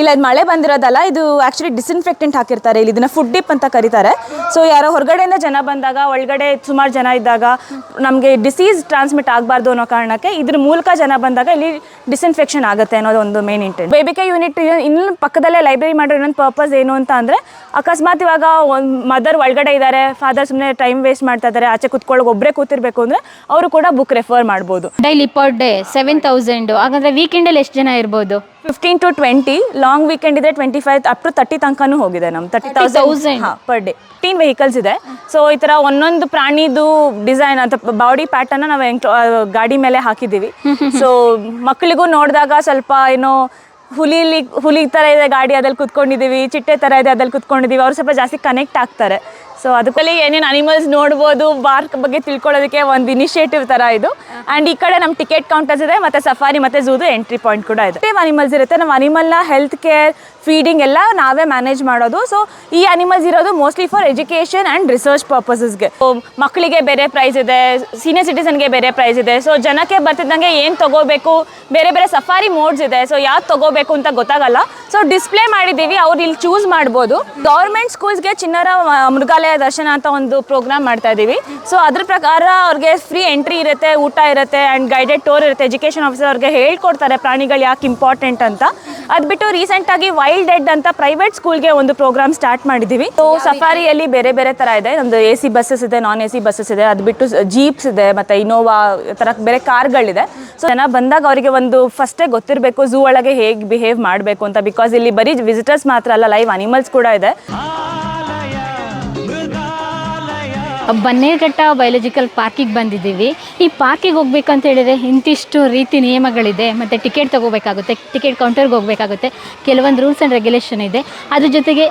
ಇಲ್ಲ, ಇದು ಮಳೆ ಬಂದಿರೋದಲ್ಲ, ಇದು ಆ್ಯಕ್ಚುಲಿ ಡಿಸ್ಇನ್ಫೆಕ್ಟೆಂಟ್ ಹಾಕಿರ್ತಾರೆ. ಇಲ್ಲಿ ಇದನ್ನ ಫುಡ್ ಡಿಪ್ ಅಂತ ಕರೀತಾರೆ. ಸೊ ಯಾರೋ ಹೊರಗಡೆಯಿಂದ ಜನ ಬಂದಾಗ, ಒಳಗಡೆ ಸುಮಾರು ಜನ ಇದ್ದಾಗ, ನಮಗೆ ಡಿಸೀಸ್ ಟ್ರಾನ್ಸ್ಮಿಟ್ ಆಗಬಾರ್ದು ಅನ್ನೋ ಕಾರಣಕ್ಕೆ ಇದ್ರ ಮೂಲಕ ಜನ ಬಂದಾಗ ಇಲ್ಲಿ ಡಿಸ್ಇನ್ಫೆಕ್ಷನ್ ಆಗುತ್ತೆ ಅನ್ನೋದು ಒಂದು ಮೇನ್ ಇಂಟೆಂಟ್ ಬೇಬಿಕೆ ಯೂನಿಟ್ ಇನ್ನು ಪಕ್ಕದಲ್ಲೇ ಲೈಬ್ರರಿ ಮಾಡೋ ಇನ್ನೊಂದು ಪರ್ಪಸ್ ಏನು ಅಂತ ಅಂದರೆ, ಅಕಸ್ಮಾತ್ ಇವಾಗ ಒಂದು ಮದರ್ ಒಳಗಡೆ ಇದ್ದಾರೆ ಫಾದರ್ ಸುಮ್ಮನೆ ಟೈಮ್ ವೇಸ್ಟ್ ಮಾಡ್ತಾ ಇದ್ದಾರೆ ಆಚೆ ಕುತ್ಕೊಳ್ಳೋಕೆ ಒಬ್ಬರೇ ಕೂತಿರ್ಬೇಕು ಅಂದರೆ ಅವರು ಕೂಡ ಬುಕ್ ರೆಫರ್ ಮಾಡ್ಬೋದು. Daily per day seven thousand ಹಾಗಂದರೆ ವೀಕೆಂಡಲ್ಲಿ ಎಷ್ಟು ಜನ ಇರ್ಬೋದು? Fifteen to twenty long weekend ಇದೆ twenty five up to thirty ತನಕನೂ ಹೋಗಿದೆ ನಮ್ಮ thirty 30,000? Thousand per day fifteen vehicles ಇದೆ. ಸೊ ಈ ಥರ ಒಂದೊಂದು ಪ್ರಾಣಿದು ಡಿಸೈನ್ ಅಂತ ಬಾಡಿ ಪ್ಯಾಟರ್ನ ನಾವು ಗಾಡಿ ಮೇಲೆ ಹಾಕಿದ್ದೀವಿ ಸೊ ಮಕ್ಕಳಿಗೂ ನೋಡಿದಾಗ ಸ್ವಲ್ಪ ಏನೋ ಹುಲಿಲಿ ಹುಲಿ ಥರ ಇದೆ ಗಾಡಿ ಅದ್ರಲ್ಲಿ ಕುತ್ಕೊಂಡಿದ್ದೀವಿ ಚಿಟ್ಟೆ ಥರ ಇದೆ ಅದ್ರಲ್ಲಿ ಕುತ್ಕೊಂಡಿದ್ದೀವಿ ಅವ್ರು ಸ್ವಲ್ಪ ಜಾಸ್ತಿ ಕನೆಕ್ಟ್ ಆಗ್ತಾರೆ. ಸೊ ಅದಕ್ಕಲ್ಲಿ ಏನೇನು ಅನಿಮಲ್ಸ್ ನೋಡ್ಬೋದು ಪಾರ್ಕ್ ಬಗ್ಗೆ ತಿಳ್ಕೊಳ್ಳೋದಕ್ಕೆ ಒಂದು ಇನಿಷಿಯೇಟಿವ್ ತರ ಇದು. ಅಂಡ್ ಈ ಕಡೆ ನಮ್ಮ ಟಿಕೆಟ್ ಕೌಂಟರ್ಸ್ ಇದೆ, ಮತ್ತೆ ಸಫಾರಿ ಮತ್ತೆ ಝೂದು ಎಂಟ್ರಿ ಪಾಯಿಂಟ್ ಕೂಡ ಇದೆ. ಅನಿಮಲ್ಸ್ ಇರುತ್ತೆ ನಮ್ಮ ಅನಿಮಲ್ನ ಹೆಲ್ತ್ ಕೇರ್ ಫೀಡಿಂಗ್ ಎಲ್ಲ ನಾವೇ ಮ್ಯಾನೇಜ್ ಮಾಡೋದು. ಸೊ ಈ ಅನಿಮಲ್ಸ್ ಇರೋದು mostly for education and research ಪರ್ಪಸಸ್ಗೆ ಮಕ್ಕಳಿಗೆ ಬೇರೆ ಪ್ರೈಸ್ ಇದೆ ಸೀನಿಯರ್ ಸಿಟಿಸನ್ಗೆ ಬೇರೆ ಪ್ರೈಸ್ ಇದೆ. ಸೊ ಜನಕ್ಕೆ ಬರ್ತಿದ್ದಂಗೆ ಏನು ತಗೋಬೇಕು? ಬೇರೆ ಬೇರೆ ಸಫಾರಿ ಮೋಡ್ಸ್ ಇದೆ. ಸೊ ಯಾವ್ದು ತಗೋಬೇಕು ಅಂತ ಗೊತ್ತಾಗಲ್ಲ. ಸೊ ಡಿಸ್ಪ್ಲೇ ಮಾಡಿದ್ದೀವಿ, ಅವ್ರು ಇಲ್ಲಿ ಚೂಸ್ ಮಾಡ್ಬೋದು. ಗೌರ್ಮೆಂಟ್ ಸ್ಕೂಲ್ಸ್ಗೆ ಚಿನ್ನರ ಮೃಗಾಲಯ ದರ್ಶನ ಅಂತ ಒಂದು ಪ್ರೋಗ್ರಾಮ್ ಮಾಡ್ತಾ ಇದ್ದೀವಿ ಸೊ ಅದ್ರ ಪ್ರಕಾರ ಅವ್ರಿಗೆ ಫ್ರೀ ಎಂಟ್ರಿ ಇರುತ್ತೆ, ಊಟ ಇರುತ್ತೆ ಆ್ಯಂಡ್ ಗೈಡೆಡ್ ಟೂರ್ ಇರುತ್ತೆ. ಎಜುಕೇಷನ್ ಆಫೀಸರ್ ಅವ್ರಿಗೆ ಹೇಳ್ಕೊಡ್ತಾರೆ ಪ್ರಾಣಿಗಳು ಯಾಕೆ ಇಂಪಾರ್ಟೆಂಟ್ ಅಂತ. ಅದು ಬಿಟ್ಟು ರೀಸೆಂಟಾಗಿ ವೈಲ್ಡ್ ಡೆಡ್ ಅಂತ ಪ್ರೈವೇಟ್ ಸ್ಕೂಲ್ಗೆ ಒಂದು ಪ್ರೋಗ್ರಾಮ್ ಸ್ಟಾರ್ಟ್ ಮಾಡಿದ್ದೀವಿ ಸೊ ಸಫಾರಿಯಲ್ಲಿ ಬೇರೆ ಬೇರೆ ಥರ ಇದೆ. ಒಂದು ಎ ಸಿ ಬಸ್ಸಸ್ ಇದೆ ನಾನ್ ಎ ಸಿ ಬಸ್ಸಸ್ ಇದೆ. ಅದು ಬಿಟ್ಟು ಜೀಪ್ಸ್ ಇದೆ, ಮತ್ತು ಇನೋವಾ ಥರ ಬೇರೆ ಕಾರ್ಗಳಿದೆ. ಸೊ ಜನ ಬಂದಾಗ ಅವರಿಗೆ ಒಂದು ಫಸ್ಟೇ ಗೊತ್ತಿರಬೇಕು ಝೂ ಒಳಗೆ ಹೇಗೆ ಬಿಹೇವ್ ಮಾಡಬೇಕು ಅಂತ. ಬಿಕಾಸ್ ಇಲ್ಲಿ ಬರೀ ವಿಸಿಟರ್ಸ್ ಮಾತ್ರ ಅಲ್ಲ ಲೈವ್ ಅನಿಮಲ್ಸ್ ಕೂಡ ಇದೆ. ಬನ್ನೇರ್ಘಟ್ಟ ಬಯಾಲಜಿಕಲ್ ಪಾರ್ಕಿಗೆ ಬಂದಿದ್ದೀವಿ. ಈ ಪಾರ್ಕಿಗೆ ಹೋಗ್ಬೇಕಂತ ಹೇಳಿದರೆ ಇಂತಿಷ್ಟು ರೀತಿ ನಿಯಮಗಳಿದೆ. ಮತ್ತು ಟಿಕೆಟ್ ತೊಗೋಬೇಕಾಗುತ್ತೆ ಟಿಕೆಟ್ ಕೌಂಟರ್ಗೆ ಹೋಗಬೇಕಾಗುತ್ತೆ. ಕೆಲವೊಂದು ರೂಲ್ಸ್ ಆ್ಯಂಡ್ ರೆಗ್ಯುಲೇಷನ್ ಇದೆ. ಅದ್ರ ಜೊತೆಗೆ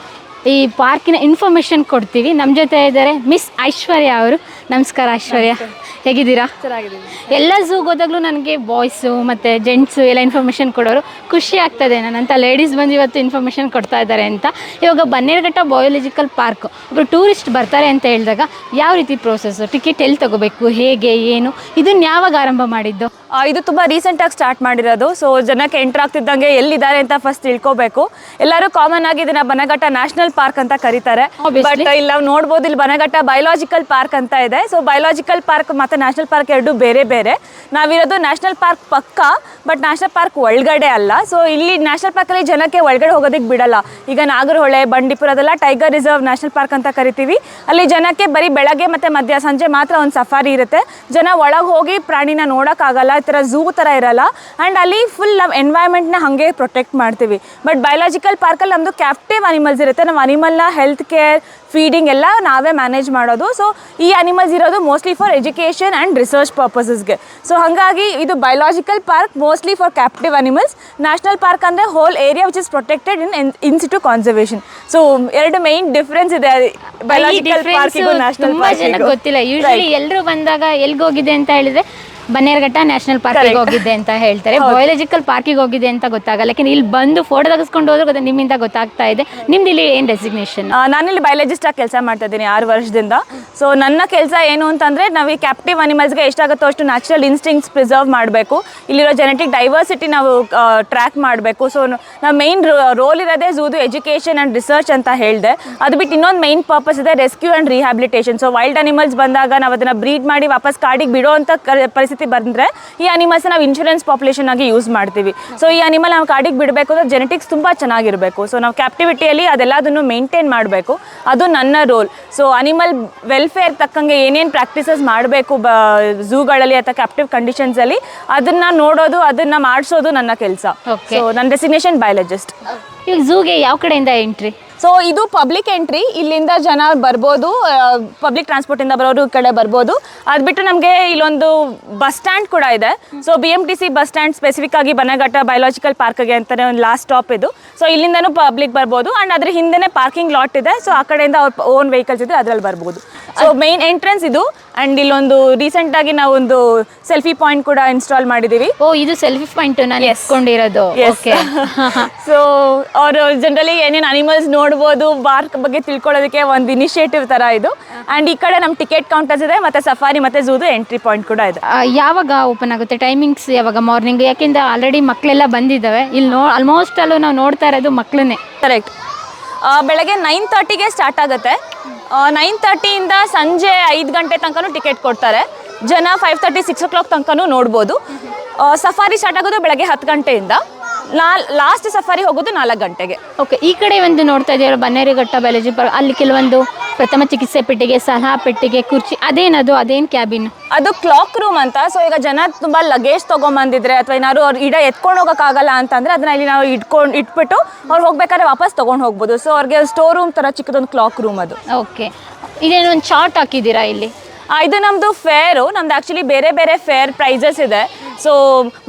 ಈ ಪಾರ್ಕಿನ ಇನ್ಫಾರ್ಮೇಷನ್ ಕೊಡ್ತೀವಿ. ನಮ್ಮ ಜೊತೆ ಇದ್ದಾರೆ ಮಿಸ್ ಐಶ್ವರ್ಯ ಅವರು. ನಮಸ್ಕಾರ ಐಶ್ವರ್ಯ. ಹೇಗಿದ್ದೀರಾ? ಎಲ್ಲ ಝೂ ಹೋದಾಗಲೂ ನನಗೆ ಬಾಯ್ಸು ಮತ್ತು ಜೆಂಟ್ಸು ಎಲ್ಲ ಇನ್ಫಾರ್ಮೇಷನ್ ಕೊಡೋರು ಖುಷಿ ಆಗ್ತದೆ. ನನ್ನಂಥ ಲೇಡೀಸ್ ಬಂದು ಇವತ್ತು ಇನ್ಫಾರ್ಮೇಷನ್ ಕೊಡ್ತಾ ಇದ್ದಾರೆ ಅಂತ. ಇವಾಗ ಬನ್ನೇರುಘಟ್ಟ ಬಯೋಲಜಿಕಲ್ ಪಾರ್ಕ್ ಒಬ್ಬರು ಟೂರಿಸ್ಟ್ ಬರ್ತಾರೆ ಅಂತ ಹೇಳಿದಾಗ ಯಾವ ರೀತಿ ಪ್ರೋಸೆಸ್ಸು ಟಿಕೆಟ್ ಎಲ್ಲಿ ತಗೋಬೇಕು? ಹೇಗೆ? ಏನು? ಇದನ್ನ ಯಾವಾಗ ಆರಂಭ ಮಾಡಿದ್ದು? ಇದು ತುಂಬ ರೀಸೆಂಟಾಗಿ ಸ್ಟಾರ್ಟ್ ಮಾಡಿರೋದು. ಸೊ ಜನಕ್ಕೆ ಎಂಟ್ರ್ ಆಗ್ತಿದ್ದಂಗೆ ಎಲ್ಲಿದ್ದಾರೆ ಅಂತ ಫಸ್ಟ್ ತಿಳ್ಕೋಬೇಕು. ಎಲ್ಲರೂ ಕಾಮನ್ ಆಗಿ ಇದನ್ನು ಬನಘಟ್ಟ ನ್ಯಾಷನಲ್ ಪಾರ್ಕ್ ಅಂತ ಕರೀತಾರೆ. ಬಟ್ ಇಲ್ಲಿ ನಾವು ನೋಡ್ಬೋದು ಇಲ್ಲಿ ಬನಘಟ್ಟ ಬಯೋಲಾಜಿಕಲ್ ಪಾರ್ಕ್ ಅಂತ ಇದೆ. ಸೊ ಬಯೋಲಾಜಿಕಲ್ ಪಾರ್ಕ್ ಮತ್ತು ನ್ಯಾಷನಲ್ ಪಾರ್ಕ್ ಎರಡು ಬೇರೆ ಬೇರೆ. ನಾವಿರೋದು ನ್ಯಾಷನಲ್ ಪಾರ್ಕ್ ಪಕ್ಕ ಬಟ್ ನ್ಯಾಷನಲ್ ಪಾರ್ಕ್ ಒಳಗಡೆ ಅಲ್ಲ. ಸೊ ಇಲ್ಲಿ ನ್ಯಾಷನಲ್ ಪಾರ್ಕಲ್ಲಿ ಜನಕ್ಕೆ ಒಳಗಡೆ ಹೋಗೋದಕ್ಕೆ ಬಿಡಲ್ಲ. ಈಗ ನಾಗರಹೊಳೆ ಬಂಡೀಪುರದೆಲ್ಲ ಟೈಗರ್ ರಿಸರ್ವ್ ನ್ಯಾಷನಲ್ ಪಾರ್ಕ್ ಅಂತ ಕರಿತೀವಿ. ಅಲ್ಲಿ ಜನಕ್ಕೆ ಬರೀ ಬೆಳಗ್ಗೆ ಮತ್ತು ಮಧ್ಯ ಸಂಜೆ ಮಾತ್ರ ಒಂದು ಸಫಾರಿ ಇರುತ್ತೆ. ಜನ ಒಳಗೆ ಹೋಗಿ ಪ್ರಾಣಿನ ನೋಡೋಕ್ಕಾಗಲ್ಲ ಈ ಥರ ಝೂ ಥರ ಇರಲ್ಲ. ಆ್ಯಂಡ್ ಅಲ್ಲಿ ಫುಲ್ ನಾವು ಎನ್ವೈರ್ಮೆಂಟ್ನ ಹಾಗೆ ಪ್ರೊಟೆಕ್ಟ್ ಮಾಡ್ತೀವಿ. ಬಟ್ ಬಯೋಲಾಜಿಕಲ್ ಪಾರ್ಕಲ್ಲಿ ನಮ್ಮದು ಕ್ಯಾಪ್ಟಿವ್ ಅನಿಮಲ್ಸ್ ಇರುತ್ತೆ. ನಾವು ಅನಿಮಲ್ನ ಹೆಲ್ತ್ ಕೇರ್ ಫೀಡಿಂಗ್ ಎಲ್ಲ ನಾವೇ ಮ್ಯಾನೇಜ್ ಮಾಡೋದು. ಸೊ ಈ ಅನಿಮಲ್ಸ್ ಇರೋದು mostly for education and research ಪರ್ಪಸಸ್ಗೆ so ಹಾಗಾಗಿ ಇದು biological park mostly for captive animals national park ಅಂದರೆ whole area which is protected in in situ conservation so ಎರಡು ಮೈನ್ ಡಿಫ್ರೆನ್ಸ್ ಇದೆ. ಬಯಾಲಜಿಕಲ್ ಪಾರ್ಕ್ ನ್ಯಾಷನಲ್ ಪಾರ್ಕ್ ಗೊತ್ತಿಲ್ಲ. Usually ಎಲ್ಲರೂ ಬಂದಾಗ ಎಲ್ಲಿಗೆ ಹೋಗಿದೆ ಅಂತ ಹೇಳಿದ್ರೆ ಬನ್ನೇರ್ಘಟ್ಟ ನ್ಯಾಷನಲ್ ಪಾರ್ಕಿಗೆ ಗೆ ಹೋಗಿದ್ದೆ ಅಂತ ಹೇಳ್ತಾರೆ. ಬಯೋಲಜಿಕಲ್ ಪಾರ್ಕಿಗೆ ಹೋಗಿದೆ ಅಂತ ಗೊತ್ತಾಗಲ್ಲ. ಯಾಕಂದ್ರೆ ಇಲ್ಲಿ ಬಂದು ಫೋಟೋ ತೆಗೆಸ್ಕೊಂಡು ಹೋದ್ರೆ ಗೊತ್ತಾ ನಿಮ್ಮಿಂದ ಗೊತ್ತಾಗ್ತಾ ಇದೆ. ನಿಮ್ದು ಇಲ್ಲಿ ಏನು ಡೆಸಿಗ್ನೇಷನ್ ನಾನು ಇಲ್ಲಿ ಬಯಾಲಜಿಸ್ಟ್ ಆಗಿ ಕೆಲಸ ಮಾಡ್ತಾ ಇದ್ದೀನಿ ಆರು ವರ್ಷದಿಂದ. ಸೊ ನನ್ನ ಕೆಲಸ ಏನು ಅಂತಂದ್ರೆ ನಾವು ಈ ಕ್ಯಾಪ್ಟಿವ್ ಅನಿಮಲ್ಸ್ಗೆ ಎಷ್ಟಾಗುತ್ತೋ ಅಷ್ಟು ನ್ಯಾಚುರಲ್ ಇನ್ಸ್ಟಿಂಕ್ಸ್ ಪ್ರಿಸರ್ವ್ ಮಾಡಬೇಕು. ಇಲ್ಲಿರೋ ಜೆನೆಟಿಕ್ ಡೈವರ್ಸಿಟಿ ನಾವು ಟ್ರ್ಯಾಕ್ ಮಾಡಬೇಕು. ಸೊ ನಾವು ಮೈನ್ ರೋಲ್ ಇರೋದೇ ಝೂದು ಎಜುಕೇಷನ್ ಆ್ಯಂಡ್ ರಿಸರ್ಚ್ ಅಂತ ಹೇಳಿದೆ. ಅದು ಬಿಟ್ಟು ಇನ್ನೊಂದು ಮೈನ್ ಪರ್ಪಸ್ ಇದೆ rescue and rehabilitation so wild animals ಬಂದಾಗ ನಾವು ಅದನ್ನು ಬ್ರೀಡ್ ಮಾಡಿ ವಾಪಸ್ ಕಾಡಿಗೆ ಬಿಡೋ ಅಂತ ಪರಿಸ್ಥಿತಿ ಬಂದರೆ ಈ ಅನಿಮಲ್ಸ್ ನಾವು ಇನ್ಶೂರೆನ್ಸ್ ಪಾಪ್ಯುಲೇಷನ್ ಆಗಿ ಯೂಸ್ ಮಾಡ್ತೀವಿ. ಸೊ ಈ ಅನಿಮಲ್ ನಾವು ಕಾಡಿಗೆ ಬಿಡಬೇಕು ಅಂದರೆ ಜೆನೆಟಿಕ್ಸ್ ತುಂಬ ಚೆನ್ನಾಗಿರಬೇಕು. ಸೊ ನಾವು ಕ್ಯಾಪ್ಟಿವಿಟಿಯಲ್ಲಿ ಅದೆಲ್ಲದನ್ನು ಮೇಂಟೈನ್ ಮಾಡಬೇಕು. ಅದು ನನ್ನ ರೋಲ್ ಸೊ ಅನಿಮಲ್ ವೆಲ್ಫೇರ್ ತಕ್ಕಂಗೆ ಏನೇನು ಪ್ರಾಕ್ಟೀಸಸ್ ಮಾಡಬೇಕು ಬ ಝೂಗಳಲ್ಲಿ ಅಥವಾ ಕ್ಯಾಪ್ಟಿವ್ ಕಂಡೀಷನ್ಸಲ್ಲಿ ಅದನ್ನು ನೋಡೋದು ಅದನ್ನು ಮಾಡಿಸೋದು ನನ್ನ ಕೆಲಸ. ಸೊ ನನ್ನ ಡೆಸಿಗ್ನೇಷನ್ ಬಯಾಲಜಿಸ್ಟ್ ಈಗ ಝೂಗೆ ಯಾವ ಕಡೆಯಿಂದ ಎಂಟ್ರಿ ಸೊ ಇದು ಪಬ್ಲಿಕ್ ಎಂಟ್ರಿ ಇಲ್ಲಿಂದ ಜನ ಬರ್ಬೋದು ಪಬ್ಲಿಕ್ ಟ್ರಾನ್ಸ್ಪೋರ್ಟಿಂದ ಬರೋರು ಈ ಕಡೆ ಬರ್ಬೋದು. ಅದು ಬಿಟ್ಟು ನಮಗೆ ಇಲ್ಲೊಂದು ಬಸ್ ಸ್ಟ್ಯಾಂಡ್ ಕೂಡ ಇದೆ. So B M T C bus stand specific ಆಗಿ ಬನಘಟ್ಟ ಬಯೋಲಾಜಿಕಲ್ ಪಾರ್ಕ್ಗೆ ಅಂತಾನೆ ಒಂದು ಲಾಸ್ಟ್ ಸ್ಟಾಪ್ ಇದು. ಸೊ ಇಲ್ಲಿಂದನೂ ಪಬ್ಲಿಕ್ ಬರ್ಬೋದು. ಆ್ಯಂಡ್ ಅದ್ರ ಹಿಂದೆನೇ ಪಾರ್ಕಿಂಗ್ ಲಾಟ್ ಇದೆ. ಸೊ ಆ ಕಡೆಯಿಂದ ಅವ್ರ ಓನ್ ವೆಹಿಕಲ್ಸ್ ಇದ್ರೆ ಅದರಲ್ಲಿ ಬರ್ಬೋದು. ಸೊ ಮೇನ್ ಎಂಟ್ರೆನ್ಸ್ ಇದು. ಅಂಡ್ ಇಲ್ಲೊಂದು ರೀಸೆಂಟ್ ಆಗಿ ನಾವು ಒಂದು ಸೆಲ್ಫಿ ಪಾಯಿಂಟ್ ಕೂಡ ಇನ್ಸ್ಟಾಲ್ ಮಾಡಿದೀವಿ. ಓ ಇದು ಸೆಲ್ಫಿ ಪಾಯಿಂಟ್ ನಾನು ಎಸ್ಕೊಂಡಿರೋದು ಓಕೆ ಸೊ ಅವರು ಜನರಲಿ ಏನೇನು ಅನಿಮಲ್ಸ್ ನೋಡ್ಬೋದು ಪಾರ್ಕ್ ಬಗ್ಗೆ ತಿಳ್ಕೊಳ್ಳೋದಕ್ಕೆ ಒಂದು ಇನಿಷಿಯೇಟಿವ್ ತರ ಇದು. ಅಂಡ್ ಈ ಕಡೆ ನಮ್ಮ ಟಿಕೆಟ್ ಕೌಂಟರ್ಸ್ ಇದೆ ಮತ್ತೆ ಸಫಾರಿ ಮತ್ತೆ ಝೂದು ಎಂಟ್ರಿ ಪಾಯಿಂಟ್ ಕೂಡ ಇದೆ. ಯಾವಾಗ ಓಪನ್ ಆಗುತ್ತೆ? ಟೈಮಿಂಗ್ಸ್ ಯಾವಾಗ? ಮಾರ್ನಿಂಗ್ ಯಾಕೆಂದ್ರೆ ಆಲ್ರೆಡಿ ಮಕ್ಕಳೆಲ್ಲ ಬಂದಿದ್ದಾವೆ. ಇಲ್ಲಿ ನೋ ಆಲ್ಮೋಸ್ಟ್ ಅಲ್ಲೂ ನಾವು ನೋಡ್ತಾ ಇರೋದು ಮಕ್ಕಳನ್ನೇ ಕರೆಕ್ಟ್ ಬೆಳಗ್ಗೆ ನೈನ್ ತರ್ಟಿಗೆ ಸ್ಟಾರ್ಟ್ ಆಗುತ್ತೆ. ನೈನ್ ತರ್ಟಿಯಿಂದ ಸಂಜೆ ಐದು ಗಂಟೆ ತನಕನೂ ಟಿಕೆಟ್ ಕೊಡ್ತಾರೆ. ಜನ five thirty six o'clock ತನಕನೂ ನೋಡ್ಬೋದು. ಸಫಾರಿ ಸ್ಟಾರ್ಟ್ ಆಗೋದು ಬೆಳಗ್ಗೆ ಹತ್ತು ಗಂಟೆಯಿಂದ. ನಾ ಲಾಸ್ಟ್ ಸಫಾರಿ ಹೋಗೋದು ನಾಲ್ಕು ಗಂಟೆಗೆ. ಓಕೆ ಈ ಕಡೆ ಒಂದು ನೋಡ್ತಾ ಇದೆಯಲ್ಲ ಬನ್ನೇರಿಘಟ್ಟ ಬಯಲಜಿ ಪಾರ್ಕ್ ಅಲ್ಲಿ ಕೆಲವೊಂದು ಪ್ರಥಮ ಚಿಕಿತ್ಸೆ ಪೆಟ್ಟಿಗೆ ಸಲಹಾ ಪೆಟ್ಟಿಗೆ ಕುರ್ಚಿ ಅದೇನದು? ಅದೇನು ಕ್ಯಾಬಿನ್? ಅದು ಕ್ಲಾಕ್ ರೂಮ್ ಅಂತ. ಸೊ ಈಗ ಜನ ತುಂಬ ಲಗೇಜ್ ತೊಗೊಂಬಂದಿದ್ರೆ ಅಥವಾ ಏನಾದ್ರು ಅವ್ರು ಇಡ ಎತ್ಕೊಂಡು ಹೋಗೋಕ್ಕಾಗಲ್ಲ ಅಂತಂದರೆ ಅದನ್ನ ಇಲ್ಲಿ ನಾವು ಇಟ್ಕೊಂಡು ಇಟ್ಬಿಟ್ಟು ಅವ್ರು ಹೋಗ್ಬೇಕಾದ್ರೆ ವಾಪಸ್ ತೊಗೊಂಡು ಹೋಗ್ಬೋದು. ಸೊ ಅವ್ರಿಗೆ ಸ್ಟೋರ್ ರೂಮ್ ಥರ ಚಿಕ್ಕದೊಂದು ಕ್ಲಾಕ್ ರೂಮ್ ಅದು. ಓಕೆ ಇದೇನೊಂದು ಚಾರ್ಟ್ ಹಾಕಿದ್ದೀರಾ ಇಲ್ಲಿ? ಇದು ನಮ್ಮದು ಫೇರು ನಮ್ದು ಆ್ಯಕ್ಚುಲಿ ಬೇರೆ ಬೇರೆ ಫೇರ್ ಪ್ರೈಸಸ್ ಇದೆ. ಸೊ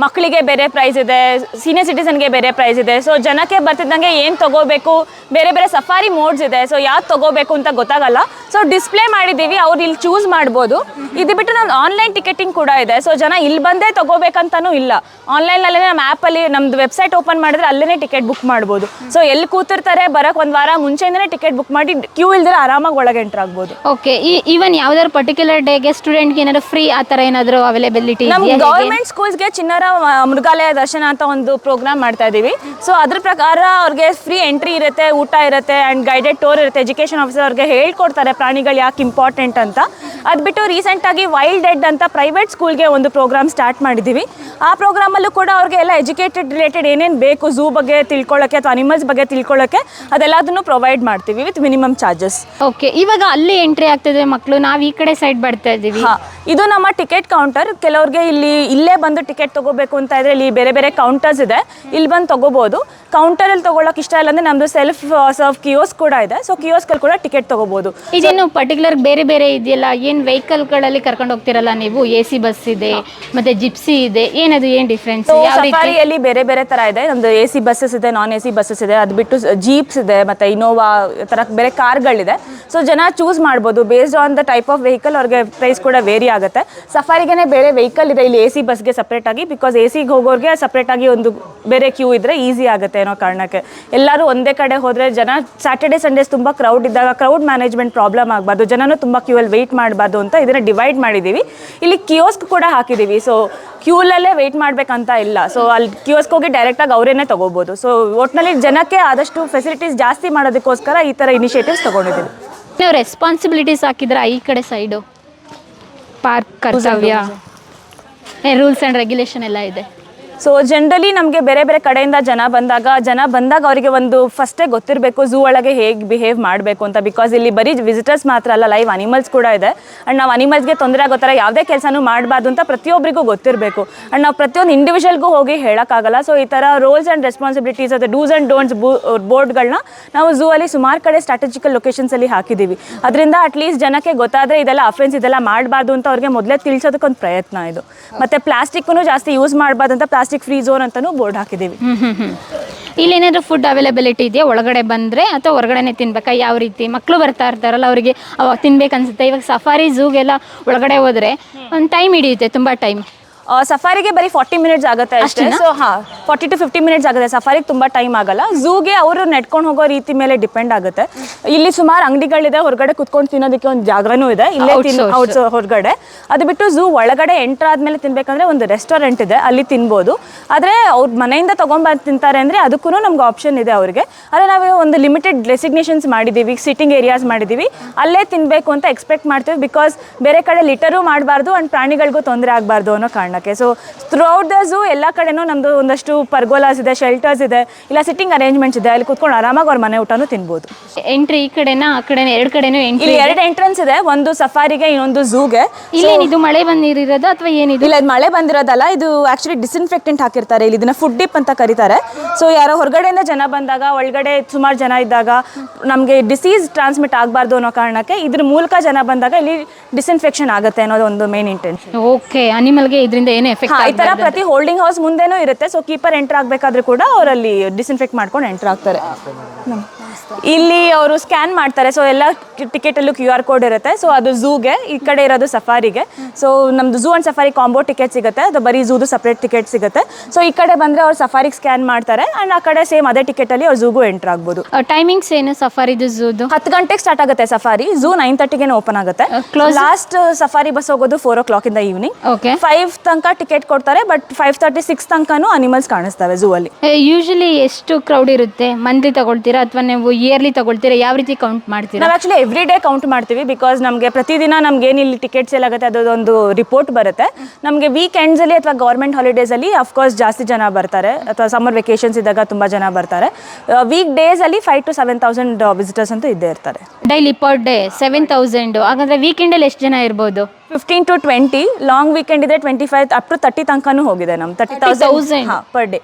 ಮಕ್ಕಳಿಗೆ ಬೇರೆ ಪ್ರೈಸ್ ಇದೆ ಸೀನಿಯರ್ ಸಿಟಿಸನ್ಗೆ ಬೇರೆ ಪ್ರೈಸ್ ಇದೆ. ಸೊ ಜನಕ್ಕೆ ಬರ್ತಿದ್ದಂಗೆ ಏನು ತಗೋಬೇಕು? ಬೇರೆ ಬೇರೆ ಸಫಾರಿ ಮೋಡ್ಸ್ ಇದೆ. ಸೊ ಯಾವ್ದು ತಗೋಬೇಕು ಅಂತ ಗೊತ್ತಾಗಲ್ಲ. ಸೊ ಡಿಸ್ಪ್ಲೇ ಮಾಡಿದ್ದೀವಿ, ಅವ್ರು ಇಲ್ಲಿ ಚೂಸ್ ಮಾಡ್ಬೋದು. ಇದು ಬಿಟ್ಟು ನಮ್ದು ಆನ್ಲೈನ್ ಟಿಕೆಟಿಂಗ್ ಕೂಡ ಇದೆ. ಸೊ ಜನ ಇಲ್ಲಿ ಬಂದೇ ತಗೋಬೇಕಂತನೂ ಇಲ್ಲ. ಆನ್ಲೈನಲ್ಲೇ ನಮ್ಮ ಆ್ಯಪಲ್ಲಿ ನಮ್ದು ವೆಬ್ಸೈಟ್ ಓಪನ್ ಮಾಡಿದ್ರೆ ಅಲ್ಲೇ ಟಿಕೆಟ್ ಬುಕ್ ಮಾಡ್ಬೋದು. ಸೊ ಎಲ್ಲಿ ಕೂತಿರ್ತಾರೆ ಬರೋಕ್ಕೆ ಒಂದು ವಾರ ಮುಂಚೆಯಿಂದನೇ ಟಿಕೆಟ್ ಬುಕ್ ಮಾಡಿ ಕ್ಯೂ ಇಲ್ದಿರ ಆರಾಮಾಗಿ ಒಳಗೆ ಎಂಟ್ರ್ ಆಗ್ಬೋದು. ಓಕೆ ಈ ಈವನ್ ಯಾವ್ದಾದ್ರು ಪರ್ಟಿಕ್ಯುಲರ್ ಡೇಗೆ ಸ್ಟೂಡೆಂಟ್ಗೆ ಏನಾದ್ರು ಫ್ರೀ ಆ ಥರ ಏನಾದರೂ ಅವೈಲೇಬಿಲಿಟಿ ನಮ್ಮ ಗೌರ್ಮೆಂಟ್ ಸ್ಕೂಲ್ಸ್ಗೆ ಚಿನ್ನರ ಮೃಗಾಲಯ ದರ್ಶನ ಅಂತ ಒಂದು ಪ್ರೋಗ್ರಾಮ್ ಮಾಡ್ತಾ ಇದೀವಿ. ಸೊ ಅದ್ರ ಪ್ರಕಾರ ಅವ್ರಿಗೆ ಫ್ರೀ ಎಂಟ್ರಿ ಇರುತ್ತೆ ಊಟ ಇರುತ್ತೆ ಅಂಡ್ ಗೈಡೆಡ್ ಟೂರ್ ಇರುತ್ತೆ. ಎಜುಕೇಶನ್ ಆಫೀಸರ್ ಅವ್ರಿಗೆ ಹೇಳ್ಕೊಡ್ತಾರೆ ಪ್ರಾಣಿಗಳು ಯಾಕೆ ಇಂಪಾರ್ಟೆಂಟ್ ಅಂತ. ಅದು ಬಿಟ್ಟು ರೀಸೆಂಟಾಗಿ ವೈಲ್ಡ್ ಡೆಡ್ ಅಂತ ಪ್ರೈವೇಟ್ ಸ್ಕೂಲ್ಗೆ ಒಂದು ಪ್ರೋಗ್ರಾಮ್ ಸ್ಟಾರ್ಟ್ ಮಾಡಿದೀವಿ. ಆ ಪ್ರೋಗ್ರಾಮಲ್ಲೂ ಕೂಡ ಅವ್ರಿಗೆ ಎಲ್ಲ ಎಜುಕೇಟೆಡ್ ರಿಲೇಟೆಡ್ ಏನೇನು ಬೇಕು ಝೂ ಬಗ್ಗೆ ತಿಳ್ಕೊಳ್ಳೋಕೆ ಅಥವಾ ಅನಿಮಲ್ಸ್ ಬಗ್ಗೆ ತಿಳ್ಕೊಳ್ಳೋಕೆ ಅದೆಲ್ಲದನ್ನು ಪ್ರೊವೈಡ್ ಮಾಡ್ತೀವಿ ವಿತ್ ಮಿನಿಮಮ್ ಚಾರ್ಜಸ್ ಓಕೆ ಇವಾಗ ಅಲ್ಲಿ ಎಂಟ್ರಿ ಆಗ್ತಿದೆ ಮಕ್ಕಳು ನಾವು ಈ ಕಡೆ ಸೈಡ್ ಬರ್ತಾ ಇದೀವಿ ಹಾ ಇದು ನಮ್ಮ ಟಿಕೆಟ್ ಕೌಂಟರ್ ಕೆಲವ್ರಿಗೆ ಇಲ್ಲಿ ಇಲ್ಲೇ ಬಂದು ಟಿಕೆಟ್ ತಗೋಬೇಕು ಅಂತ ಇದ್ರೆ ಇಲ್ಲಿ ಬೇರೆ ಬೇರೆ ಕೌಂಟರ್ಸ್ ಇದೆ. ಇಲ್ಲಿ ಬಂದು ತಗೋಬಹುದು ಕೌಂಟರ್ ಅಲ್ಲಿ ತಗೊಳಕ್ ಇಷ್ಟ ಇಲ್ಲ ಅಂದ್ರೆ ನಮ್ದು ಸೆಲ್ಫ್ ಸರ್ವ್ ಕಿಯೋಸ್ ಕೂಡ ಇದೆ. ಸೊ ಕಿಯೋಸ್ಕಲ್ಲಿ ಕೂಡ ಟಿಕೆಟ್ ತಗೋಬಹುದು ಇದೇನು ಪರ್ಟಿಕ್ಯುಲರ್ ಬೇರೆ ಬೇರೆ ಇದೆಯಲ್ಲ? ಏನ್ ವೆಹಿಕಲ್ಗಳಲ್ಲಿ ಕರ್ಕೊಂಡು ಹೋಗ್ತಿರಲ್ಲ ನೀವು? ಎ ಸಿ ಬಸ್ ಇದೆ ಮತ್ತೆ ಜಿಪ್ಸಿ ಇದೆ. ಏನದು ಏನ್ ಡಿಫ್ರೆನ್ಸ್ ಯಾವ ರೀತಿ? ಸಫಾರಿಯಲ್ಲಿ ಬೇರೆ ಬೇರೆ ತರ ಇದೆ. ನಮ್ದು ಎ ಸಿ ಬಸ್ಸಸ್ ಇದೆ ನಾನ್ ಎ ಸಿ ಬಸ್ಸಸ್ ಇದೆ. ಅದ್ ಬಿಟ್ಟು ಜೀಪ್ಸ್ ಇದೆ ಮತ್ತೆ ಇನೋವಾ ತರ ಬೇರೆ ಕಾರ್ಗಳಿದೆ ಸೊ ಜನ ಚೂಸ್ ಮಾಡ್ಬೋದು based on the type of vehicle ಅವ್ರಿಗೆ ಪ್ರೈಸ್ ಕೂಡ ವೇರಿ ಆಗುತ್ತೆ. ಸಫಾರಿಗೆನೆ ಬೇರೆ ವೆಹಿಕಲ್ ಇದೆ, ಇಲ್ಲಿ ಎ ಸಿ ಬಸ್ಗೆ ಸಪ್ರೇಟಾಗಿ ಬಿಕಾಸ್ ಎ ಸಿಗೆ ಹೋಗೋರಿಗೆ ಸಪ್ರೇಟಾಗಿ ಒಂದು ಬೇರೆ ಕ್ಯೂ ಇದ್ರೆ ಈಸಿ ಆಗುತ್ತೆ ಅನ್ನೋ ಕಾರಣಕ್ಕೆ. ಎಲ್ಲರೂ ಒಂದೇ ಕಡೆ ಹೋದ್ರೆ ಜನ ಸ್ಯಾಟರ್ಡೆ ಸಂಡೇಸ್ ತುಂಬ ಕ್ರೌಡ್ ಇದ್ದಾಗ ಕ್ರೌಡ್ ಮ್ಯಾನೇಜ್ಮೆಂಟ್ ಪ್ರಾಬ್ಲಮ್ ಆಗಬಾರ್ದು. ಜನನು ತುಂಬ ಕ್ಯೂ ಅಲ್ಲಿ ವೆಯ್ಟ್ ಮಾಡಬಾರ್ದು ಅಂತ ಇದನ್ನ ಡಿವೈಡ್ ಮಾಡಿದ್ದೀವಿ ಇಲ್ಲಿ ಕಿಯೋಸ್ಕ್ ಕೂಡ ಹಾಕಿದ್ದೀವಿ ಸೊ ಕ್ಯೂಲಲ್ಲೇ ವೆಯ್ಟ್ ಮಾಡಬೇಕಂತ ಇಲ್ಲ. ಸೊ ಅಲ್ಲಿ ಕಿಯೋಸ್ಕ್ ಹೋಗಿ ಡೈರೆಕ್ಟಾಗಿ ಅವರೇನೆ ತಗೋಬೋದು. ಸೊ ಒಟ್ಟಿನಲ್ಲಿ ಜನಕ್ಕೆ ಆದಷ್ಟು ಫೆಸಿಲಿಟೀಸ್ ಜಾಸ್ತಿ ಮಾಡೋದಕ್ಕೋಸ್ಕರ ಈ ಥರ ಇನಿಷಿಯೇಟಿವ್ಸ್ ತೊಗೊಂಡಿದ್ದೀವಿ ನೀವು ರೆಸ್ಪಾನ್ಸಿಬಿಲಿಟೀಸ್ ಹಾಕಿದ್ರೆ ಈ ಕಡೆ ಸೈಡು ಪಾರ್ಕ್ ಕರ್ತವ್ಯ. ರೂಲ್ಸ್ ಆ್ಯಂಡ್ ರೆಗ್ಯುಲೇಷನ್ ಎಲ್ಲ ಇದೆ. ಸೊ ಜನರಲಿ ನಮಗೆ ಬೇರೆ ಬೇರೆ ಕಡೆಯಿಂದ ಜನ ಬಂದಾಗ ಜನ ಬಂದಾಗ ಅವರಿಗೆ ಒಂದು ಫಸ್ಟೇ ಗೊತ್ತಿರಬೇಕು ಝೂ ಒಳಗೆ ಹೇಗೆ ಬಿಹೇವ್ ಮಾಡಬೇಕು ಅಂತ ಬಿಕಾಸ್ ಇಲ್ಲಿ ಬರೀ ವಿಸಿಟರ್ಸ್ ಮಾತ್ರ ಅಲ್ಲ ಲೈವ್ ಅನಿಮಲ್ಸ್ ಕೂಡ ಇದೆ. ಆ್ಯಂಡ್ ನಾವು ಅನಿಮಲ್ಸ್ಗೆ ತೊಂದರೆ ಆಗೋ ಥರ ಯಾವುದೇ ಕೆಲಸನೂ ಮಾಡಬಾರ್ದು ಅಂತ ಪ್ರತಿಯೊಬ್ಬರಿಗೂ ಗೊತ್ತಿರಬೇಕು. ಆ್ಯಂಡ್ ನಾವು ಪ್ರತಿಯೊಂದು ಇಂಡಿವಿಜುವಲ್ಗೂ ಹೋಗಿ ಹೇಳೋಕ್ಕಾಗಲ್ಲ. ಸೊ ಈ ಥರ ರೋಲ್ಸ್ ಆ್ಯಂಡ್ ರೆಸ್ಪಾನ್ಸಿಬಿಲಿಟೀಸ್ ಅದು ಡೂಸ್ ಆ್ಯಂಡ್ ಡೋಂಟ್ಸ್ ಬೋರ್ಡ್ಗಳನ್ನ ನಾವು ಝೂ ಅಲ್ಲಿ ಸುಮಾರು ಕಡೆ ಸ್ಟ್ರಾಟಜಿಕಲ್ ಲೊಕೇಶನ್ಸಲ್ಲಿ ಹಾಕಿದ್ದೀವಿ ಅದರಿಂದ ಅಟ್ಲೀಸ್ಟ್ ಜನಕ್ಕೆ ಗೊತ್ತಾದರೆ ಇದೆಲ್ಲ ಅಫೆನ್ಸ್ ಇದೆಲ್ಲ ಮಾಡಬಾರ್ದು ಅಂತ ಅವ್ರಿಗೆ ಮೊದಲೇ ತಿಳಿಸೋದಕ್ಕೊಂದು ಪ್ರಯತ್ನ ಇದು. ಮತ್ತು ಪ್ಲಾಸ್ಟಿಕ್ಕೂ ಜಾಸ್ತಿ ಯೂಸ್ ಮಾಡಬಾರ್ದು ಅಂತ ಫ್ರೀ ಝೋನ್ ಅಂತಾನು ಬೋರ್ಡ್ ಹಾಕಿದ್ದೀವಿ. ಹ್ಮ್ ಹ್ಮ್ ಹ್ಮ್. ಇಲ್ಲಿ ಏನಾದರೂ ಫುಡ್ ಅವೈಲಬಿಲಿಟಿ ಇದೆಯಾ? ಒಳಗಡೆ ಬಂದರೆ ಅಥವಾ ಹೊರಗಡೆನೆ ತಿನ್ಬೇಕಾ? ಯಾವ ರೀತಿ? ಮಕ್ಕಳು ಬರ್ತಾ ಇರ್ತಾರಲ್ಲ ಅವರಿಗೆ ಅವಾಗ ತಿನ್ಬೇಕು ಅನ್ಸುತ್ತೆ ಇವಾಗ ಸಫಾರಿ ಝೂಗೆಲ್ಲ ಒಳಗಡೆ ಹೋದರೆ ಒಂದು ಟೈಮ್ ಹಿಡಿಯುತ್ತೆ ತುಂಬ ಟೈಮ್ ಸಫಾರಿಗೆ ಬರೀ ಫಾರ್ಟಿ ಮಿನಿಟ್ಸ್ ಆಗುತ್ತೆ ಅಷ್ಟೇ? ಸೊ ಹಾ ಫಾರ್ಟಿ ಟು ಫಿಫ್ಟಿ ಮಿನಿಟ್ಸ್ ಆಗುತ್ತೆ. ಸಫಾರಿಗೆ ತುಂಬಾ ಟೈಮ್ ಆಗಲ್ಲ. ಝೂಗೆ ಅವರು ನೆಟ್ಕೊಂಡು ಹೋಗೋ ರೀತಿ ಮೇಲೆ ಡಿಪೆಂಡ್ ಆಗುತ್ತೆ. ಇಲ್ಲಿ ಸುಮಾರು ಅಂಗಡಿಗಳಿದೆ ಹೊರಗಡೆ ಕುತ್ಕೊಂಡು ತಿನ್ನೋದಕ್ಕೆ ಒಂದು ಜಾಗನೂ ಇದೆ. ಇಲ್ಲೇ. ಔಟ್ಸ್ ಹೊರಗಡೆ. ಅದು ಬಿಟ್ಟು ಝೂ ಒಳಗಡೆ ಎಂಟರ್ ಆದ್ಮೇಲೆ ತಿನ್ಬೇಕಂದ್ರೆ ಒಂದು ರೆಸ್ಟೋರೆಂಟ್ ಇದೆ ಅಲ್ಲಿ ತಿನ್ಬೋದು. ಆದ್ರೆ ಅವ್ರ ಮನೆಯಿಂದ ತೊಗೊಂಬಂದು ತಿಂತಾರೆ ಅಂದ್ರೆ ಅದಕ್ಕೂ ನಮ್ಗೆ ಆಪ್ಷನ್ ಇದೆ ಅವ್ರಿಗೆ. ಆದರೆ ನಾವು ಒಂದು ಲಿಮಿಟೆಡ್ ಡೆಸಿಗ್ನೇಷನ್ಸ್ ಮಾಡಿದೀವಿ ಸಿಟ್ಟಿಂಗ್ ಏರಿಯಾಸ್ ಮಾಡಿದೀವಿ. ಅಲ್ಲೇ ತಿನ್ಬೇಕು ಅಂತ ಎಕ್ಸ್ಪೆಕ್ಟ್ ಮಾಡ್ತೀವಿ ಬಿಕಾಸ್ ಬೇರೆ ಕಡೆ ಲಿಟರು ಮಾಡಬಾರ್ದು ಅಂಡ್ ಪ್ರಾಣಿಗಳಿಗೂ ತೊಂದರೆ ಆಗಬಾರ್ದು ಅನ್ನೋ ಕಾರಣಕ್ಕೆ. ಸೊ ಥ್ರೂಔಟ್ ದ ಝೂ ಎಲ್ಲ ಕಡೆನೂ ನಮ್ಮದು ಒಂದಷ್ಟು ಪರ್ಗೋಲಾಸ್ ಇದೆ ಶೆಲ್ಟರ್ಸ್ ಇದೆ ಇಲ್ಲ ಸಿಟ್ಟಿಂಗ್ ಅರೇಂಜ್ಮೆಂಟ್ಸ್ ಇದೆ. ಅಲ್ಲಿ ಕುತ್ಕೊಂಡು ಆರಾಮಾಗಿ ಅವ್ರ ಮನೆ ಊಟನೂ ತಿನ್ಬೋದು. ಎಂಟ್ರಿ ಈ ಕಡೆನ ಆ ಕಡೆ ಎರಡು ಕಡೆನೂ ಎಂಟ್ರಿ ಇಲ್ಲಿ ಎರಡು ಎಂಟ್ರೆನ್ಸ್ ಇದೆ. ಒಂದು ಸಫಾರಿಗೆ ಇನ್ನೊಂದು ಝೂಗೆ ಇಲ್ಲೇನಿದು ಮಳೆ ಬಂದಿರೋದು ಅಥವಾ ಏನಿದು? ಇಲ್ಲ ಇದು ಮಳೆ ಬಂದಿರೋದಲ್ಲ. ಇದು ಆಕ್ಚುಲಿ ಡಿಸ್ಇನ್ಫೆಕ್ಟೆಂಟ್ ಹಾಕಿರ್ತಾರೆ. ಇಲ್ಲಿ ಇದನ್ನ ಫುಡ್ ಡಿಪ್ ಅಂತ ಕರೀತಾರೆ. ಸೊ ಯಾರೋ ಹೊರಗಡೆಯಿಂದ ಜನ ಬಂದಾಗ ಒಳಗಡೆ ಸುಮಾರು ಜನ ಇದ್ದಾಗ ನಮಗೆ ಡಿಸೀಸ್ ಟ್ರಾನ್ಸ್ಮಿಟ್ ಆಗಬಾರ್ದು ಅನ್ನೋ ಕಾರಣಕ್ಕೆ ಇದ್ರ ಮೂಲಕ ಜನ ಬಂದಾಗ ಇಲ್ಲಿ ಡಿಸ್ಇನ್ಫೆಕ್ಷನ್ ಆಗುತ್ತೆ ಅನ್ನೋದು ಒಂದು ಮೇನ್ ಇಂಟೆನ್ಷನ್ ಓಕೆ ಅನಿಮಲ್ಗೆ ಇದರಿಂದ ಮುಂದೆ ಏನೇ ಎಫೆಕ್ಟ್ ಈ ತರ ಪ್ರತಿ ಹೋಲ್ಡಿಂಗ್ ಹೌಸ್ ಮುಂದೆನೂ ಇರುತ್ತೆ. ಸೊ ಕೀಪರ್ ಎಂಟರ್ ಆಗ್ಬೇಕಾದ್ರೆ ಕೂಡ ಅವರಲ್ಲಿ ಡಿಸ್ಇನ್ಫೆಕ್ಟ್ ಮಾಡ್ಕೊಂಡು ಎಂಟರ್ ಆಗ್ತಾರೆ. ಇಲ್ಲಿ ಅವರು ಸ್ಕ್ಯಾನ್ ಮಾಡ್ತಾರೆ. ಸೊ ಎಲ್ಲ ಟಿಕೆಟ್ ಅಲ್ಲೂ ಕ್ಯೂ ಆರ್ ಕೋಡ್ ಇರುತ್ತೆ. ಸೊ ಅದು ಝೂಗೆ ಈ ಕಡೆ ಇರೋದು ಸಫಾರಿಗೆ ಸೊ ನಮ್ದು zoo and safari combo ticket ಸಿಗುತ್ತೆ. ಅದು ಬರೀ ಝೂದು ಸಪ್ರೇಟ್ ಟಿಕೆಟ್ ಸಿಗುತ್ತೆ. ಸೊ ಈ ಕಡೆ ಬಂದ್ರೆ ಅವ್ರು ಸಫಾರಿಗೆ ಸ್ಕ್ಯಾನ್ ಮಾಡ್ತಾರೆ. ಅಂಡ್ ಆ ಕಡೆ ಸೇಮ್ ಅದೇ ಟಿಕೆಟ್ ಅಲ್ಲಿ ಅವ್ರು ಝೂಗೂ ಎಂಟರ್ ಆಗ್ಬೋದು. ಟೈಮಿಂಗ್ಸ್ ಏನು ಸಫಾರಿದು ಝೂದು ಹತ್ತು ಗಂಟೆಗೆ ಸ್ಟಾರ್ಟ್ ಆಗುತ್ತೆ ಸಫಾರಿ ಝೂ ನೈನ್ ತರ್ಟಿಗೆ ಓಪನ್ ಆಗುತ್ತೆ? ಲಾಸ್ಟ್ ಸಫಾರಿ ಬಸ್ ಹೋಗೋದು ಫೋರ್ ಓ ಕ್ಲಾಕ್ ಇಂದ ಈವ್ನಿಂಗ್ ಓಕೆ ಫೈವ್ ತನಕ ಟಿಕೆಟ್ ಕೊಡ್ತಾರೆ ಬಟ್ ಫೈವ್ ತರ್ಟಿ ಸಿಕ್ಸ್ ತನಕನೂ ಅನಿಮಲ್ಸ್ ಕಾಣಿಸ್ತವೆ ಝೂ ಅಲ್ಲಿ. ಯೂಶಲಿ ಎಷ್ಟು ಕ್ರೌಡ್ ಇರುತ್ತೆ? ಮಂತ್ಲಿ ತಗೊಳ್ತೀರಾ ಅಥವಾ ನೀವು ಇಯರ್ಲಿ ತಗೊಳ್ತೀರಾ? ಯಾವ ರೀತಿ ಕೌಂಟ್ ಮಾಡ್ತೀರಾ? ನಾವು ಆಕ್ಚುಲಿ ಎವ್ರಿ ಡೇ ಕೌಂಟ್ ಮಾಡ್ತೀವಿ ಬಿಕಾಸ್ ನಮಗೆ ಪ್ರತಿದಿನ ನಮ್ಗೆ ಏನು ಇಲ್ಲಿ ಟಿಕೆಟ್ ಸೇಲ್ ಆಗುತ್ತೆ ಅದೊಂದು ರಿಪೋರ್ಟ್ ಬರುತ್ತೆ. ನಮಗೆ ವೀಕೆಂಡ್ಸ್ ಅಲ್ಲಿ ಅಥವಾ ಗೌರ್ಮೆಂಟ್ ಹಾಲಿಡೇಸ್ ಅಲ್ಲಿ ಅಫ್ಕೋರ್ಸ್ ಜಾಸ್ತಿ ಜನ ಬರ್ತಾರೆ. ಅಥವಾ ಸಮ್ಮರ್ ವೆಕೇಶನ್ಸ್ ಇದ್ದಾಗ ತುಂಬಾ ಜನ ಬರ್ತಾರೆ. ವೀಕ್ ಡೇಸ್ ಅಲ್ಲಿ five to seven thousand visitors ಅಂತೂ ಇದ್ದೇ ಇರ್ತಾರೆ. Daily per day seven thousand ಹಾಗಾದ್ರೆ ವೀಕೆಂಡಲ್ಲಿ ಎಷ್ಟು ಜನ ಇರ್ಬೋದು? Fifteen to twenty long weekend ಇದೆ twenty five up to thirty ತನಕನೂ ಹೋಗಿದೆ ನಮ್ thirty 30,000? Thousand per day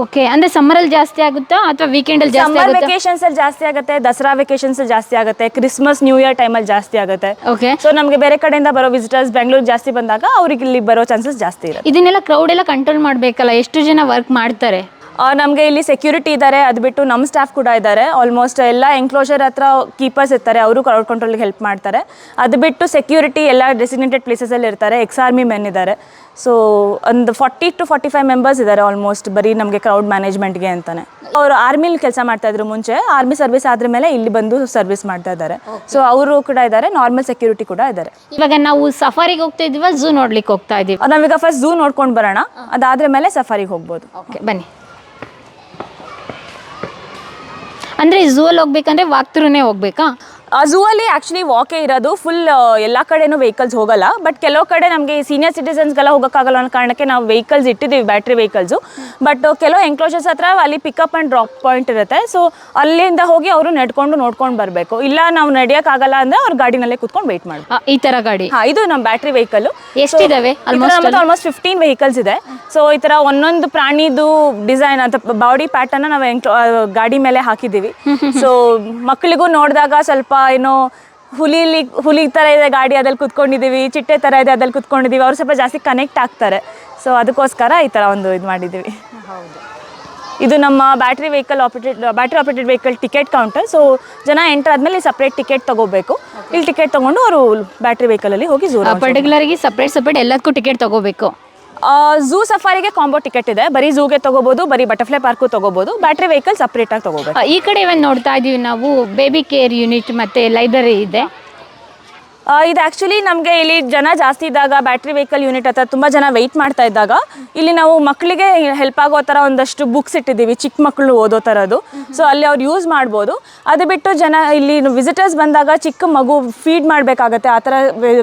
okay ಅಂದ್ರೆ ಸಮ್ಮರ್ ಅಲ್ಲಿ ಜಾಸ್ತಿ ಆಗುತ್ತಾ ಅಥವಾ ವೀಕೆಂಡಲ್ಲಿ ಜಾಸ್ತಿ ಸಮ್ಮರ್ ಆಗುತ್ತಾ? ವೆಕೇಶನ್ಸ್ ಅಲ್ಲಿ ಜಾಸ್ತಿ ಆಗುತ್ತೆ ದಸರಾ ವೆಕೇಶನ್ಸ್ ಜಾಸ್ತಿ ಆಗುತ್ತೆ ಕ್ರಿಸ್ಮಸ್ ನ್ಯೂ ಇಯರ್ ಟೈಮ್ ಅಲ್ಲಿ ಜಾಸ್ತಿ ಆಗುತ್ತೆ. ಓಕೆ ಸೊ ನಮಗೆ ಬೇರೆ ಕಡೆಯಿಂದ ಬರೋ ವಿಸಿಟರ್ಸ್ ಬೆಂಗಳೂರು ಜಾಸ್ತಿ ಬಂದಾಗ ಅವ್ರಿಗೆ ಇಲ್ಲಿ ಬರೋ ಚಾನ್ಸಸ್ ಜಾಸ್ತಿ ಇರುತ್ತೆ. ಇದನ್ನೆಲ್ಲ ಕ್ರೌಡ್ ಎಲ್ಲ ಕಂಟ್ರೋಲ್ ಮಾಡಬೇಕಲ್ಲ? ಎಷ್ಟು ಜನ ವರ್ಕ್ ಮಾಡ್ತಾರೆ? ನಮಗೆ ಇಲ್ಲಿ ಸೆಕ್ಯೂರಿಟಿ ಇದ್ದಾರೆ ಅದು ಬಿಟ್ಟು ನಮ್ಮ ಸ್ಟಾಫ್ ಕೂಡ ಇದ್ದಾರೆ ಆಲ್ಮೋಸ್ಟ್ ಎಲ್ಲ ಎನ್ಕ್ಲೋಜರ್ ಹತ್ರ ಕೀಪರ್ಸ್ ಇರ್ತಾರೆ ಅವರು ಕ್ರೌಡ್ ಕಂಟ್ರೋಲ್ಗೆ ಹೆಲ್ಪ್ ಮಾಡ್ತಾರೆ. ಅದು ಬಿಟ್ಟು ಸೆಕ್ಯೂರಿಟಿ ಎಲ್ಲ ಡೆಸಿಗ್ನೇಟೆಡ್ ಪ್ಲೇಸಸಲ್ಲಿ ಇರ್ತಾರೆ ಎಕ್ಸ್ ಆರ್ಮಿ ಮೆನ್ ಇದ್ದಾರೆ ಸೊ ಒಂದು forty to forty five members ಇದ್ದಾರೆ ಆಲ್ಮೋಸ್ಟ್ ಬರೀ ನಮಗೆ ಕ್ರೌಡ್ ಮ್ಯಾನೇಜ್ಮೆಂಟ್ಗೆ ಅಂತಾನೆ. ಅವರು ಆರ್ಮಿಲಿ ಕೆಲಸ ಮಾಡ್ತಾ ಇದ್ರು ಮುಂಚೆ ಆರ್ಮಿ ಸರ್ವಿಸ್ ಆದ್ರ ಮೇಲೆ ಇಲ್ಲಿ ಬಂದು ಸರ್ವಿಸ್ ಮಾಡ್ತಾ ಇದ್ದಾರೆ ಸೊ ಅವರು ಕೂಡ ಇದ್ದಾರೆ ನಾರ್ಮಲ್ ಸೆಕ್ಯೂರಿಟಿ ಕೂಡ ಇದ್ದಾರೆ ಇವಾಗ ನಾವು ಸಫಾರಿಗೆ ಹೋಗ್ತಾ ಇದೀವ ಝೂ ನೋಡ್ಲಿಕ್ಕೆ ಹೋಗ್ತಾ ಇದೀವಿ ನಾವೀಗ ಫಸ್ಟ್ ಝೂ ನೋಡ್ಕೊಂಡು ಬರೋಣ ಅದಾದ್ರ ಮೇಲೆ ಸಫಾರಿಗೆ ಹೋಗ್ಬೋದು. ಓಕೆ ಬನ್ನಿ. ಅಂದ್ರೆ ಝೂ ಅಲ್ಲಿ ಹೋಗ್ಬೇಕಂದ್ರೆ ವಾಕ್ ಥ್ರೂನೇ ಹೋಗ್ಬೇಕಾ? ಝೂ ಅಲ್ಲಿ ಆ್ಯಕ್ಚುಲಿ ವಾಕೇ ಇರೋದು. ಫುಲ್ ಎಲ್ಲ ಕಡೆನೂ ವೆಹಿಕಲ್ಸ್ ಹೋಗಲ್ಲ. ಬಟ್ ಕೆಲವು ಕಡೆ ನಮಗೆ ಸೀನಿಯರ್ ಸಿಟಿಸನ್ಸ್ಗೆಲ್ಲ ಹೋಗೋಕ್ಕಾಗಲ್ಲ ಅನ್ನೋ ಕಾರಣಕ್ಕೆ ನಾವು ವೆಹಿಕಲ್ಸ್ ಇಟ್ಟಿದ್ದೀವಿ ಬ್ಯಾಟ್ರಿ ವೆಹಿಕಲ್ಸು ಬಟ್ ಕೆಲವು ಎಂಕ್ಲೋಜರ್ಸ್ ಹತ್ರ ಅಲ್ಲಿ ಪಿಕಪ್ ಆ್ಯಂಡ್ ಡ್ರಾಪ್ ಪಾಯಿಂಟ್ ಇರುತ್ತೆ. ಸೊ ಅಲ್ಲಿಂದ ಹೋಗಿ ಅವರು ನಡ್ಕೊಂಡು ನೋಡ್ಕೊಂಡು ಬರಬೇಕು. ಇಲ್ಲ ನಾವು ನಡೆಯೋಕ್ಕಾಗಲ್ಲ ಅಂದರೆ ಅವ್ರ ಗಾಡಿನಲ್ಲೇ ಕೂತ್ಕೊಂಡು ವೆಯ್ಟ್ ಮಾಡಿ ಆ, ಈ ತರ ಗಾಡಿ. ಹಾಂ ಇದು ನಮ್ಮ ಬ್ಯಾಟ್ರಿ ವೆಹಿಕಲ್ ಎಷ್ಟಿದಾವೆ? ಆಲ್ಮೋಸ್ಟ್ ಆಲ್ಮೋಸ್ಟ್ ಫಿಫ್ಟೀನ್ ವೆಹಿಕಲ್ಸ್ ಇದೆ. ಸೊ ಈ ತರ ಒಂದೊಂದು ಪ್ರಾಣಿದು ಡಿಸೈನ್ ಅಂತ ಬಾಡಿ ಪ್ಯಾಟರ್ನ್ ನಾವು ಗಾಡಿ ಮೇಲೆ ಹಾಕಿದ್ದೀವಿ. ಸೊ ಮಕ್ಕಳಿಗೂ ನೋಡಿದಾಗ ಸ್ವಲ್ಪ ಏನೋ ಹುಲಿಲಿ ಹುಲಿ ಥರ ಇದೆ ಗಾಡಿ ಅದ್ರಲ್ಲಿ ಕುತ್ಕೊಂಡಿದ್ದೀವಿ ಚಿಟ್ಟೆ ಥರ ಇದೆ ಅದ್ರಲ್ಲಿ ಕುತ್ಕೊಂಡಿದ್ದೀವಿ ಅವ್ರು ಸ್ವಲ್ಪ ಜಾಸ್ತಿ ಕನೆಕ್ಟ್ ಆಗ್ತಾರೆ. ಸೊ ಅದಕ್ಕೋಸ್ಕರ ಈ ಥರ ಒಂದು ಇದು ಮಾಡಿದ್ದೀವಿ ಇದು ನಮ್ಮ battery vehicle operated battery operated vehicle ticket counter so ಜನ ಎಂಟರ್ ಆದಮೇಲೆ ಸಪ್ರೇಟ್ ಟಿಕೆಟ್ ತಗೋಬೇಕು. ಇಲ್ಲಿ ಟಿಕೆಟ್ ತೊಗೊಂಡು ಅವರು ಬ್ಯಾಟ್ರಿ ವೆಹಿಕಲಲ್ಲಿ ಹೋಗಿ ಪರ್ಟಿಕ್ಯುಲರ್ ಪರ್ಟಿಕ್ಯುಲರ್ಗೆ ಸಪ್ರೇಟ್ ಸಪ್ರೇಟ್ ಎಲ್ಲದಕ್ಕೂ ಟಿಕೆಟ್ ತಗೋಬೇಕು. ಝೂ ಸಫಾರಿಗೆ ಕಾಂಬೋ ಟಿಕೆಟ್ ಇದೆ. ಬರೀ ಝೂಗೆ ತಗೋಬಹುದು ಬರೀ ಬಟರ್ಫ್ಲೈ ಪಾರ್ಕು ತಗೋಬಹುದು ಬ್ಯಾಟ್ರಿ ವೆಹಿಕಲ್ ಸಪ್ರೇಟ್ ಆಗಿ ತಗೋಬೇಕು. ಈ ಕಡೆ ಇವನ್ ನೋಡ್ತಾ ಇದೀವಿ ನಾವು ಬೇಬಿ ಕೇರ್ ಯೂನಿಟ್ ಮತ್ತೆ ಲೈಬ್ರರಿ ಇದೆ. ಇದು ಆ್ಯಕ್ಚುಲಿ ನಮಗೆ ಇಲ್ಲಿ ಜನ ಜಾಸ್ತಿ ಇದ್ದಾಗ ಬ್ಯಾಟ್ರಿ ವೆಹಿಕಲ್ ಯೂನಿಟ್ ಹತ್ರ ತುಂಬ ಜನ ವೆಯ್ಟ್ ಮಾಡ್ತಾ ಇದ್ದಾಗ ಇಲ್ಲಿ ನಾವು ಮಕ್ಕಳಿಗೆ ಹೆಲ್ಪ್ ಆಗೋ ಥರ ಒಂದಷ್ಟು ಬುಕ್ಸ್ ಇಟ್ಟಿದ್ದೀವಿ ಚಿಕ್ಕ ಮಕ್ಕಳು ಓದೋ ಥರದ್ದು. ಸೊ ಅಲ್ಲಿ ಅವ್ರು ಯೂಸ್ ಮಾಡ್ಬೋದು. ಅದು ಬಿಟ್ಟು ಜನ ಇಲ್ಲಿ ವಿಸಿಟರ್ಸ್ ಬಂದಾಗ ಚಿಕ್ಕ ಮಗು ಫೀಡ್ ಮಾಡಬೇಕಾಗತ್ತೆ ಆ ಥರ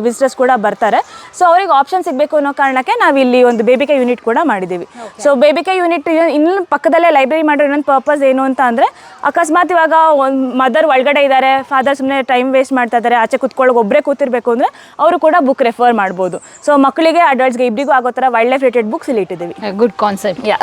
ವಿಸಿಟರ್ಸ್ ಕೂಡ ಬರ್ತಾರೆ. ಸೊ ಅವ್ರಿಗೆ ಆಪ್ಷನ್ ಸಿಗಬೇಕು ಅನ್ನೋ ಕಾರಣಕ್ಕೆ ನಾವು ಇಲ್ಲಿ ಒಂದು ಬೇಬಿಕೆ ಯೂನಿಟ್ ಕೂಡ ಮಾಡಿದ್ದೀವಿ. ಸೊ ಬೇಬಿಕೆ ಯೂನಿಟ್ ಇನ್ನು ಪಕ್ಕದಲ್ಲೇ ಲೈಬ್ರರಿ ಮಾಡೋ ಇನ್ನೊಂದು ಪರ್ಪಸ್ ಏನು ಅಂತ ಅಂದರೆ ಅಕಸ್ಮಾತ್ ಇವಾಗ ಒಂದು ಮದರ್ ಒಳಗಡೆ ಇದ್ದಾರೆ ಫಾದರ್ ಸುಮ್ಮನೆ ಟೈಮ್ ವೇಸ್ಟ್ ಮಾಡ್ತಾ ಇದ್ದಾರೆ ಆಚೆ ಕುತ್ಕೊಳ್ಳೋಕೆ ಒಬ್ಬರೇ ಕೂತಿರ್ಬೇಕು ಅಂದರೆ ಅವರು ಕೂಡ ಬುಕ್ ರೆಫರ್ ಮಾಡ್ಬೋದು. ಸೊ ಮಕ್ಕಳಿಗೆ ಅಡಲ್ಟ್ಸ್ಗೆ ಇಬ್ಬರಿಗೂ ಆಗೋ ಥರ ವೈಲ್ಡ್ ಲೈಫ್ ರಿಲೇಟೆಡ್ ಬುಕ್ಸ್ ಇಲ್ಲಿ ಇಟ್ಟಿದ್ದೀವಿ. ಗುಡ್ ಕಾನ್ಸೆಪ್ಟ್ ಯಾ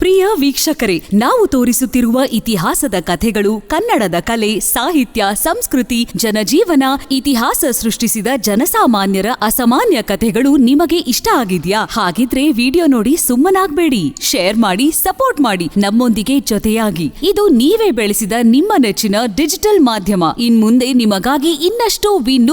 ಪ್ರಿಯ ವೀಕ್ಷಕರೇ ನಾವು ತೋರಿಸುತ್ತಿರುವ ಇತಿಹಾಸದ ಕಥೆಗಳು ಕನ್ನಡದ ಕಲೆ ಸಾಹಿತ್ಯ ಸಂಸ್ಕೃತಿ ಜನಜೀವನ ಇತಿಹಾಸ ಸೃಷ್ಟಿಸಿದ ಜನಸಾಮಾನ್ಯರ ಅಸಾಮಾನ್ಯ ಕಥೆಗಳು ನಿಮಗೆ ಇಷ್ಟ ಆಗಿದ್ಯಾ? ಹಾಗಿದ್ರೆ ವಿಡಿಯೋ ನೋಡಿ ಸುಮ್ಮನಾಗ್ಬೇಡಿ. ಶೇರ್ ಮಾಡಿ ಸಪೋರ್ಟ್ ಮಾಡಿ. ನಮ್ಮೊಂದಿಗೆ ಜೊತೆಯಾಗಿ. ಇದು ನೀವೇ ಬೆಳೆಸಿದ ನಿಮ್ಮ ನೆಚ್ಚಿನ ಡಿಜಿಟಲ್ ಮಾಧ್ಯಮ. ಇನ್ಮುಂದೆ ನಿಮಗಾಗಿ ಇನ್ನಷ್ಟು